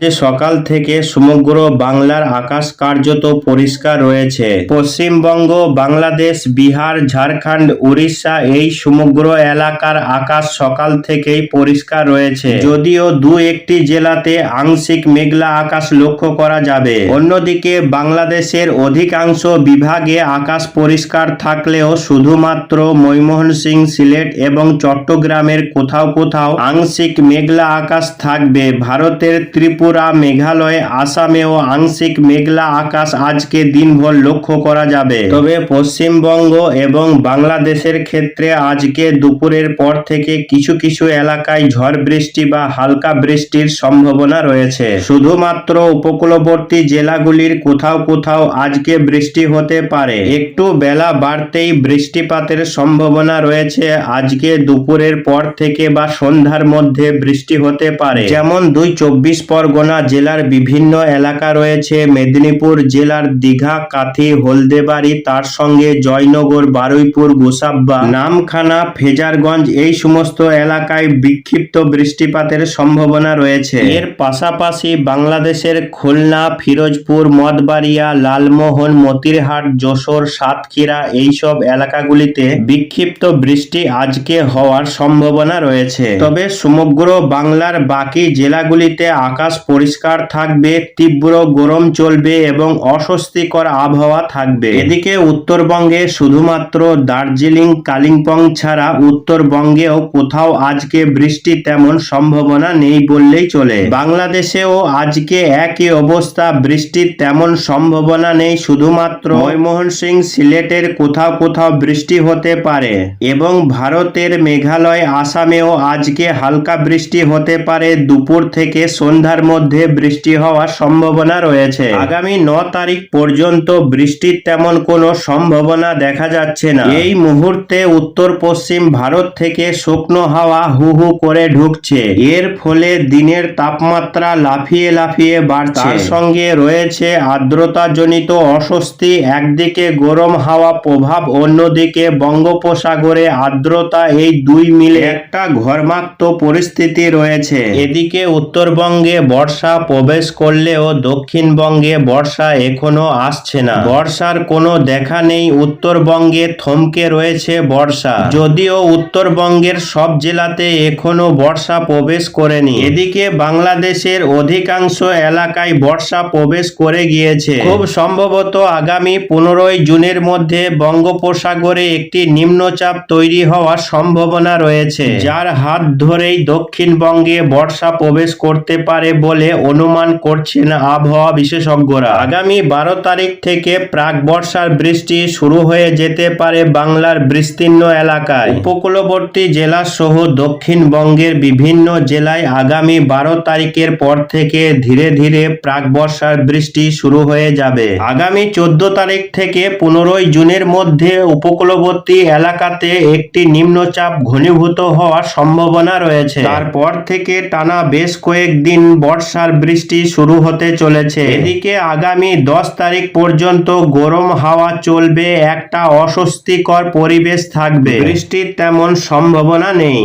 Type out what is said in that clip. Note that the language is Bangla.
যে সকাল থেকে সমগ্র বাংলার আকাশ কার্যত পরিষ্কার রয়েছে। পশ্চিমবঙ্গ, বাংলাদেশ, বিহার, ঝাড়খণ্ড, উড়িষ্যা এই সমগ্র এলাকার আকাশ সকাল থেকেই পরিষ্কার রয়েছে। যদিও দু একটি জেলাতে আংশিক মেঘলা আকাশ লক্ষ্য করা যাবে। অন্যদিকে বাংলাদেশের অধিকাংশ বিভাগে আকাশ পরিষ্কার থাকলেও শুধুমাত্র ময়মোহন সিং সিলেট এবং চট্টগ্রামের কোথাও কোথাও আংশিক মেঘলা আকাশ থাকবে। ভারতের ত্রিপুরা মেঘালয় আসামেও আংশিক মেঘলা আকাশ আজকে দিনভর লক্ষ্য করা যাবে। তবে পশ্চিমবঙ্গ এবং বাংলাদেশের ক্ষেত্রে আজকে দুপুরের পর থেকে কিছু কিছু এলাকায় ঝড় বৃষ্টি বা হালকা বৃষ্টির সম্ভাবনা রয়েছে। শুধুমাত্র উপকূলবর্তী জেলাগুলির কোথাও কোথাও আজকে বৃষ্টি হতে পারে। একটু বেলা বাড়তেই বৃষ্টিপাতের সম্ভাবনা রয়েছে। আজকে দুপুরের পর থেকে বা সন্ধ্যার মধ্যে বৃষ্টি হতে পারে। যেমন দুই চব্বিশ পরগনা জেলার বিভিন্ন এলাকা রয়েছে। মেদিনীপুর জেলার দীঘা, কাথি, হলদেবাড়ি, তার সঙ্গে জয়নগর, বারুইপুর, গোসাব্বা, নামখানা, ফেজারগঞ্জ এই সমস্ত এলাকায় বিক্ষিপ্ত বৃষ্টিপাতের সম্ভাবনা রয়েছে। এর পাশাপাশি বাংলাদেশের খুলনা, ফিরোজপুর মদবাড়িয়া লালমোহন, মতিরহাট, যশোর, সাতক্ষীরা এইসব এলাকাগুলিতে বিক্ষিপ্ত বৃষ্টি আজকে হওয়ার সম্ভাবনা রয়েছে। তবে সমগ্র বাংলার বাকি জেলাগুলিতে আকাশ পরিষ্কার থাকবে, তীব্র গরম চলবে এবং অস্বস্তিকর আবহাওয়া থাকবে। এদিকে উত্তরবঙ্গে শুধুমাত্র দার্জিলিং, কালিম্পং ছাড়া উত্তরবঙ্গেও কোথাও আজকে বৃষ্টি তেমন সম্ভাবনা নেই বললেই চলে। বাংলাদেশেও আজকে একই অবস্থা বৃষ্টির তেমন সম্ভাবনা নেই, শুধুমাত্র ময়মোহন সিং সিলেটের কোথাও কোথাও বৃষ্টি হতে পারে এবং ভারতের মেঘালয়, আসামেও আজকে হালকা বৃষ্টি হতে পারে দুপুর থেকে সন্ধ্যার মধ্যে বৃষ্টি হওয়ার সম্ভাবনা রয়েছে। আগামী ন তারিখ পর্যন্ত বৃষ্টির তেমন কোনো সম্ভাবনা দেখা যাচ্ছে না। এই মুহূর্তে উত্তর পশ্চিম ভারত থেকে শুকনো হাওয়া হু হু করে ঢুকছে। এর ফলে দিনের তাপমাত্রা লাফিয়ে লাফিয়ে বাড়ছে। সঙ্গে রয়েছে আর্দ্রতাজনিত অস্বস্তি, একদিকে গরম হাওয়া প্রভাব, অন্যদিকে বঙ্গোপসাগরে আর্দ্রতা এই দুই মিলে একটা ঘর্মাক্ত পরিস্থিতি রয়েছে। এদিকে উত্তরবঙ্গে বর্ষা প্রবেশ করলেও দক্ষিণবঙ্গে বর্ষা এখনও আসছে না। বর্ষার কোনো দেখা নেই, উত্তরবঙ্গে থমকে রয়েছে বর্ষা। যদিও উত্তরবঙ্গের সব জেলাতে এখনও বর্ষা প্রবেশ করেনি। এদিকে বাংলাদেশের অধিকাংশ এলাকায় বর্ষা প্রবেশ করে গিয়েছে। খুব সম্ভবত আগামী পনেরোই জুনের মধ্যে বঙ্গোপসাগরে একটি নিম্নচাপ তৈরি হওয়ার সম্ভাবনা রয়েছে, যার হাত ধরেই দক্ষিণবঙ্গে বর্ষা প্রবেশ করতে পারে বলে অনুমান করছেন আবহাওয়া বিশেষজ্ঞরা। আগামী বারো তারিখ থেকে প্রাক বর্ষার বৃষ্টি শুরু হয়ে যেতে পারে বাংলার বিস্তীর্ণ এলাকায়। উপকূলবর্তী জেলা সহ দক্ষিণবঙ্গের বিভিন্ন জেলায় আগামী বারো তারিখের পর থেকে ধীরে ধীরে প্রাক বর্ষার বৃষ্টি শুরু হয়ে যাবে। আগামী চোদ্দ তারিখ থেকে পনেরোই জুনের মধ্যে উপকূলবর্তী এলাকাতে একটি নিম্নচাপ ঘনীভূত হওয়ার সম্ভাবনা রয়েছে। তারপর থেকে টানা বেশ কয়েকদিন বর্ষার বৃষ্টি শুরু হতে চলেছে। এদিকে আগামী দশ তারিখ পর্যন্ত গরম হাওয়া চলবে, একটা অস্বস্তিকর পরিবেশ থাকবে। বৃষ্টির তেমন সম্ভাবনা নেই।